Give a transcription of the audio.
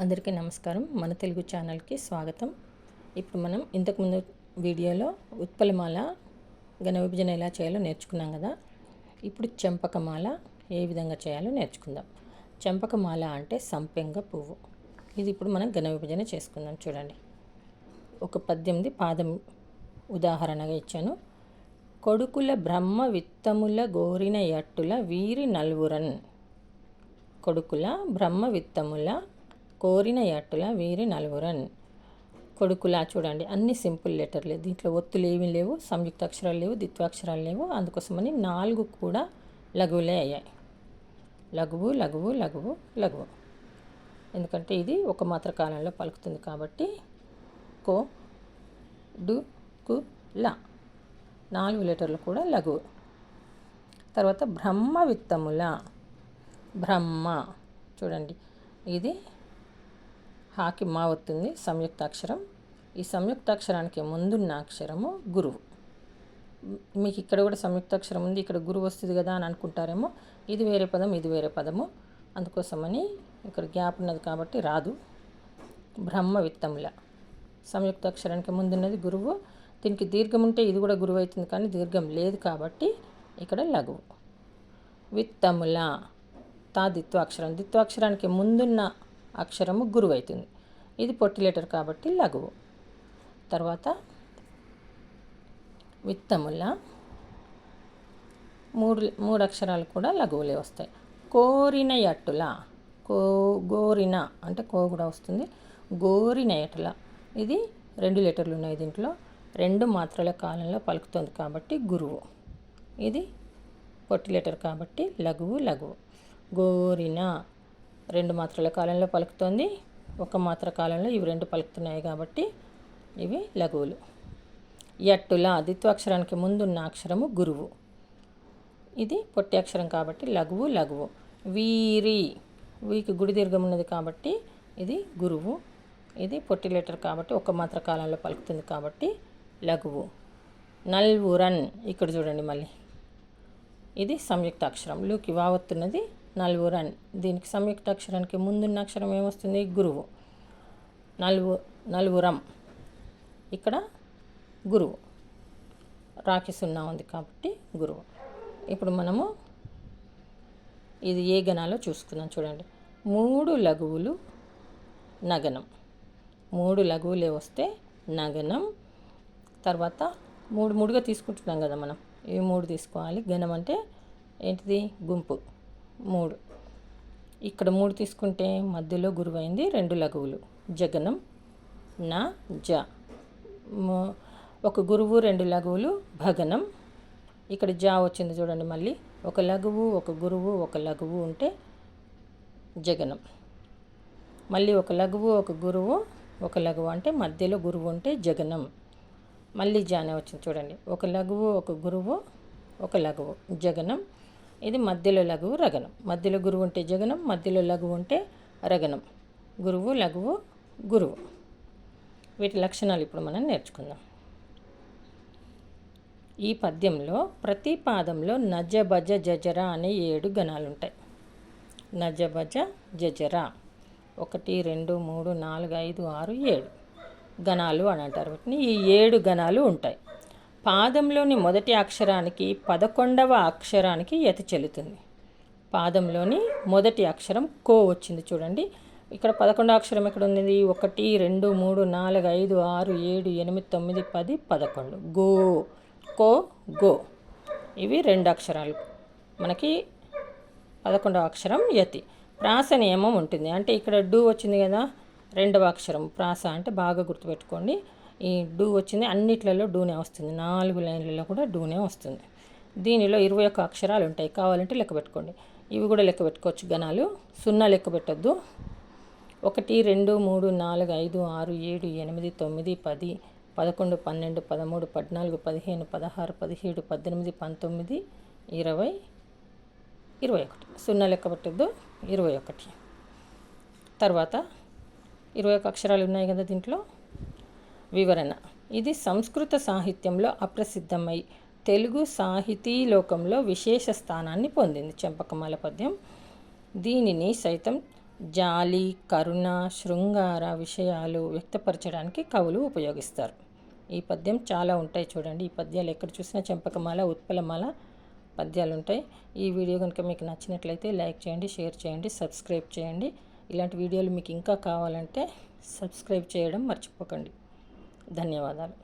అందరికీ నమస్కారం. మన తెలుగు ఛానల్కి స్వాగతం. ఇప్పుడు మనం ఇంతకుముందు వీడియోలో ఉత్పలమాల ఘన విభజన ఎలా చేయాలో నేర్చుకున్నాం కదా. ఇప్పుడు చెంపకమాల ఏ విధంగా చేయాలో నేర్చుకుందాం. చెంపకమాల అంటే సంపెంగ పువ్వు. ఇది ఇప్పుడు మనం ఘన విభజన చేసుకుందాం చూడండి. ఒక పద్దెనిమిది పాదం ఉదాహరణగా ఇచ్చాను. కొడుకుల బ్రహ్మ విత్తముల గోరిన ఎట్టుల వీరి నలువురన్. కొడుకుల బ్రహ్మ విత్తముల కోరిన ఎట్టుల వీరి నలుగురన్. కొడుకులా చూడండి అన్ని సింపుల్ లెటర్లే. దీంట్లో ఒత్తులు ఏమీ లేవు సంయుక్త అక్షరాలు లేవు ద్విత్వాక్షరాలు లేవు. అందుకోసమని నాలుగు కూడా లఘువులే అయ్యాయి. లఘువు లఘువు లఘువు లఘువు. ఎందుకంటే ఇది ఒక మాత్ర కాలంలో పలుకుతుంది కాబట్టి కో డు కు లా. నాలుగు లెటర్లు కూడా లఘువు. తర్వాత బ్రహ్మ విత్తముల బ్రహ్మ. చూడండి ఇది హాకి మా వస్తుంది సంయుక్తాక్షరం. ఈ సంయుక్తాక్షరానికి ముందున్న అక్షరము గురువు. మీకు ఇక్కడ కూడా సంయుక్తాక్షరం ఉంది ఇక్కడ గురువు వస్తుంది కదా అని అనుకుంటారేమో. ఇది వేరే పదం ఇది వేరే పదము. అందుకోసమని ఇక్కడ గ్యాప్ ఉన్నది కాబట్టి రాదు. బ్రహ్మ విత్తముల. సంయుక్తాక్షరానికి ముందున్నది గురువు. దీనికి దీర్ఘం ఉంటే ఇది కూడా గురువు అవుతుంది కానీ దీర్ఘం లేదు కాబట్టి ఇక్కడ లఘువు. విత్తముల. తా దిత్వాక్షరం. దిత్వాక్షరానికి ముందున్న అక్షరము గురువైతుంది. ఇది పొట్టి లెటర్ కాబట్టి లఘువు. తర్వాత విత్తముల మూడు మూడు అక్షరాలు కూడా లఘువులే వస్తాయి. కోరిన ఎట్టుల కో గోరిన అంటే కో కూడా వస్తుంది. గోరిన ఎటుల ఇది రెండు లెటర్లు ఉన్నాయి దీంట్లో. రెండు మాత్రల కాలంలో పలుకుతుంది కాబట్టి గురువు. ఇది పొట్టి లెటర్ కాబట్టి లఘువు లఘువు. గోరిన రెండు మాత్రల కాలంలో పలుకుతోంది. ఒక మాత్ర కాలంలో ఇవి రెండు పలుకుతున్నాయి కాబట్టి ఇవి లఘువులు. ఎట్టుల ద్విత్వాక్షరానికి ముందున్న అక్షరము గురువు. ఇది పొట్టి అక్షరం కాబట్టి లఘువు లఘువు. వీరి వీకి గుడి దీర్ఘం ఉన్నది కాబట్టి ఇది గురువు. ఇది పొట్టి లెటర్ కాబట్టి ఒక మాత్ర కాలంలో పలుకుతుంది కాబట్టి లఘువు. నల్వురన్ ఇక్కడ చూడండి మళ్ళీ. ఇది సంయుక్త అక్షరం. లూకి వావత్తున్నది నలుగురన్ దీనికి సంయుక్త అక్షరానికి ముందున్న అక్షరం ఏమొస్తుంది? గురువు. నలుగు నలుగురం. ఇక్కడ గురువు. రాకి సున్నా ఉంది కాబట్టి గురువు. ఇప్పుడు మనము ఇది ఏ గణాలో చూసుకుందాం చూడండి. మూడు లఘువులు నగనం. మూడు లఘువులే వస్తే నగనం. తర్వాత మూడు మూడుగా తీసుకుంటున్నాం కదా మనం. ఇవి మూడు తీసుకోవాలి. గణం అంటే ఏంటిది? గుంపు. మూడు. ఇక్కడ మూడు తీసుకుంటే మధ్యలో గురువైంది రెండు లఘువులు. జగనం నా జ. ఒక గురువు రెండు లఘువులు భగనం. ఇక్కడ జా వచ్చింది చూడండి మళ్ళీ. ఒక లఘువు ఒక గురువు ఒక లఘువు ఉంటే జగనం. మళ్ళీ ఒక లఘువు ఒక గురువు ఒక లఘువు అంటే మధ్యలో గురువు ఉంటే జగనం. మళ్ళీ జానే వచ్చింది చూడండి. ఒక లఘువు ఒక గురువు ఒక లఘువు. జగనం ఇది మధ్యలో లఘువు రగనం మధ్యలో గురువు ఉంటే జగనం మధ్యలో లఘువు ఉంటే రగనం గురువు లఘువు గురువు. వీటి లక్షణాలు ఇప్పుడు మనం నేర్చుకుందాం. ఈ పద్యంలో ప్రతి పాదంలో నజ భజ జజర అనే ఏడు గణాలు ఉంటాయి నజ భజ జజర. ఒకటి రెండు మూడు నాలుగు ఐదు ఆరు ఏడు గణాలు అని అంటారు. వీటిని ఈ ఏడు గణాలు ఉంటాయి. పాదంలోని మొదటి అక్షరానికి పదకొండవ అక్షరానికి యతి చెల్లుతుంది. పాదంలోని మొదటి అక్షరం కో వచ్చింది చూడండి. ఇక్కడ పదకొండో అక్షరం ఎక్కడ ఉంది ఒకటి రెండు మూడు నాలుగు ఐదు ఆరు ఏడు ఎనిమిది తొమ్మిది పది పదకొండు. గో. కో గో. ఇవి రెండు అక్షరాలు. మనకి పదకొండవ అక్షరం యతి. ప్రాస నియమం ఉంటుంది. అంటే ఇక్కడ డూ వచ్చింది కదా రెండవ అక్షరం. ప్రాస అంటే బాగా గుర్తుపెట్టుకోండి. ఈ డూ వచ్చింది అన్నిట్లలో డూనే వస్తుంది. నాలుగు లైన్లలో కూడా డూనే వస్తుంది. దీనిలో ఇరవై ఒక్క అక్షరాలు ఉంటాయి. కావాలంటే లెక్క పెట్టుకోండి. ఇవి కూడా లెక్క పెట్టుకోవచ్చు గణాలు. సున్నా లెక్క పెట్టద్దు. ఒకటి రెండు మూడు నాలుగు ఐదు ఆరు ఏడు ఎనిమిది తొమ్మిది పది పదకొండు పన్నెండు పదమూడు పద్నాలుగు పదిహేను పదహారు పదిహేడు పద్దెనిమిది పంతొమ్మిది ఇరవై ఇరవై ఒకటి. సున్నా లెక్క పెట్టద్దు. ఇరవై ఒకటి. తర్వాత ఇరవై ఒక అక్షరాలు ఉన్నాయి కదా దీంట్లో. వివరణ. ఇది సంస్కృత సాహిత్యంలో అప్రసిద్ధమై తెలుగు సాహితీ లోకంలో విశేష స్థానాన్ని పొందింది. చెంపకమాల పద్యం. దీనిని సైతం జాలి కరుణ శృంగార విషయాలు వ్యక్తపరచడానికి కవులు ఉపయోగిస్తారు. ఈ పద్యం చాలా ఉంటాయి చూడండి. ఈ పద్యాలు ఎక్కడ చూసినా చెంపకమాల ఉత్పలమాల పద్యాలు ఉంటాయి ఈ వీడియో కనుక మీకు నచ్చినట్లయితే లైక్ చేయండి షేర్ చేయండి సబ్స్క్రైబ్ చేయండి. ఇలాంటి వీడియోలు మీకు ఇంకా కావాలంటే సబ్స్క్రైబ్ చేయడం మర్చిపోకండి. ధన్యవాదాలు